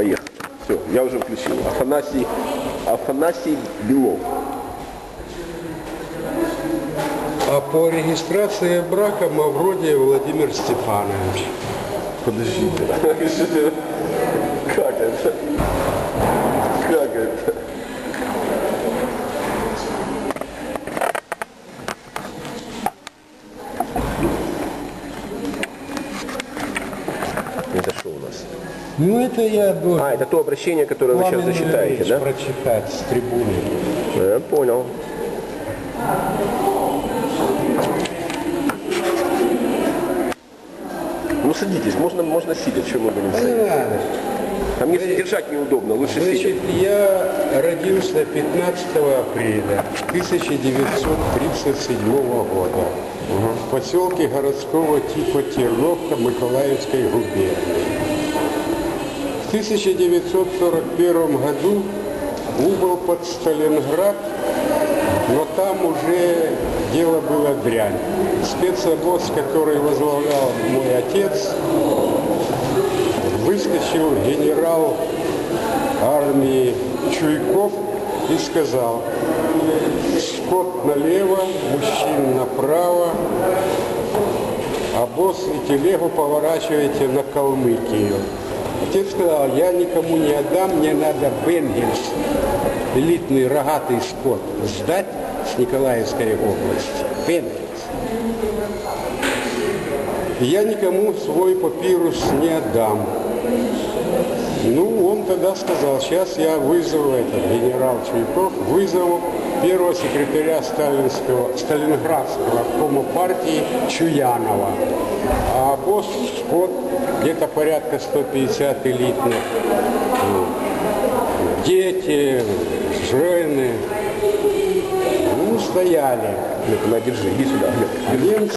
Поехали. Все, я уже включил. Афанасий, Афанасий Белов. А по регистрации брака Мавродий Владимир Степанович. Подождите. Как это? Как это? Это что у нас? Ну это я должен А, это то обращение, которое вы сейчас зачитаете, да? прочитать с трибуны. Я понял. Ну садитесь, можно, можно сидя, что мы будем сидеть. А мне держать неудобно, лучше Значит, сидеть. я родился 15 апреля 1937 года в поселке городского типа Терновка Миколаевской губернии. В 1941 году убыл под Сталинград, но там уже дело было дрянь. Спецобоз, который возглавлял мой отец, выскочил генерал армии Чуйков и сказал, скот налево, мужчин направо, а босс и телегу поворачивайте на Калмыкию. Отец сказал, я никому не отдам, мне надо Бенгельс, элитный рогатый скот, сдать с Николаевской области. Бенгельс. Я никому свой папирус не отдам. Он тогда сказал, сейчас я вызову этот генерал Чуйков, вызову первого секретаря сталинского, Сталинградского обкома партии Чуянова. А босс Скотт, где-то порядка 150 элитных, дети, жены, ну, стояли. На, держи, иди сюда, немцы